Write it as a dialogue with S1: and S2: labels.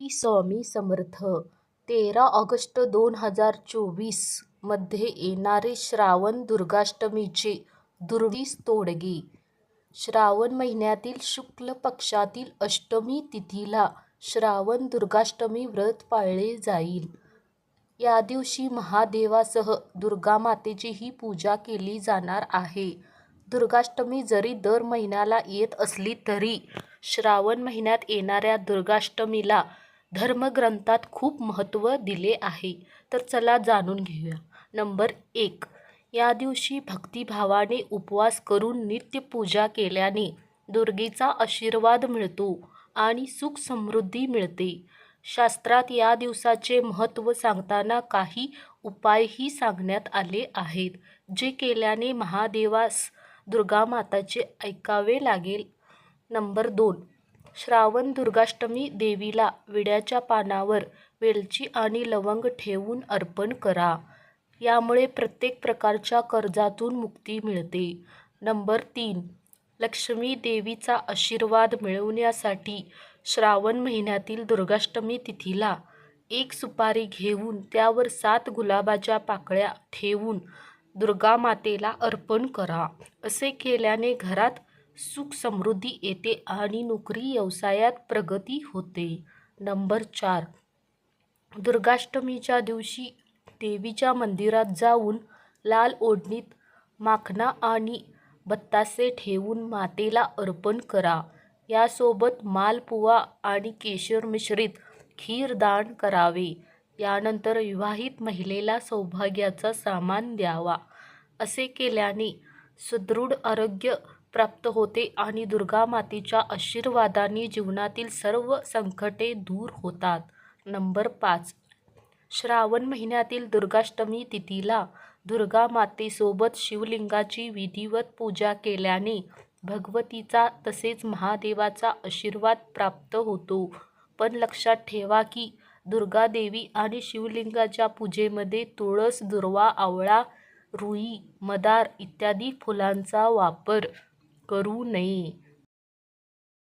S1: श्री स्वामी समर्थ तेरा ऑगस्ट दोन हजार चोवीसमध्ये येणारे श्रावण दुर्गाष्टमीचे दुर्वीस तोडगे श्रावण महिन्यातील शुक्ल पक्षातील अष्टमी तिथीला श्रावण दुर्गाष्टमी व्रत पाळले जाईल. या दिवशी महादेवासह दुर्गामातेचीही पूजा केली जाणार आहे. दुर्गाष्टमी जरी दर महिन्याला येत असली तरी श्रावण महिन्यात येणाऱ्या दुर्गाष्टमीला धर्मग्रंथात खूप महत्त्व दिले आहे. तर चला जाणून घेऊया. नंबर एक या दिवशी भक्तिभावाने उपवास करून नित्यपूजा केल्याने दुर्गेचा आशीर्वाद मिळतो आणि सुख समृद्धी मिळते. शास्त्रात या दिवसाचे महत्त्व सांगताना काही उपायही सांगण्यात आले आहेत, जे केल्याने महादेवास दुर्गामाताचे ऐकावे लागेल. नंबर दोन श्रावण दुर्गाष्टमी देवीला विड्याच्या पानावर वेलची आणि लवंग ठेवून अर्पण करा. यामुळे प्रत्येक प्रकारच्या कर्जातून मुक्ती मिळते. नंबर तीन लक्ष्मी देवीचा आशीर्वाद मिळवण्यासाठी श्रावण महिन्यातील दुर्गाष्टमी तिथीला एक सुपारी घेऊन त्यावर सात गुलाबाच्या पाकळ्या ठेवून दुर्गामातेला अर्पण करा. असे केल्याने घरात सुख समृद्धी येते आणि नोकरी व्यवसायात प्रगती होते. नंबर चार दुर्गाष्टमीच्या दिवशी देवीच्या मंदिरात जाऊन लाल ओढणीत माखणा आणि बत्तासे ठेवून मातेला अर्पण करा. यासोबत मालपुवा आणि केशर मिश्रित खीर दान करावे. यानंतर विवाहित महिलेला सौभाग्याचा सामान द्यावा. असे केल्याने सुदृढ आरोग्य प्राप्त होते आणि दुर्गामातेच्या आशीर्वादाने जीवनातील सर्व संकटे दूर होतात. नंबर पाच श्रावण महिन्यातील दुर्गाष्टमी तिथीला दुर्गामातेसोबत शिवलिंगाची विधिवत पूजा केल्याने भगवतीचा तसेच महादेवाचा आशीर्वाद प्राप्त होतो. पण लक्षात ठेवा की दुर्गादेवी आणि शिवलिंगाच्या पूजेमध्ये तुळस, दुर्वा आवळा, रुई, मदार इत्यादी फुलांचा वापर करू नये.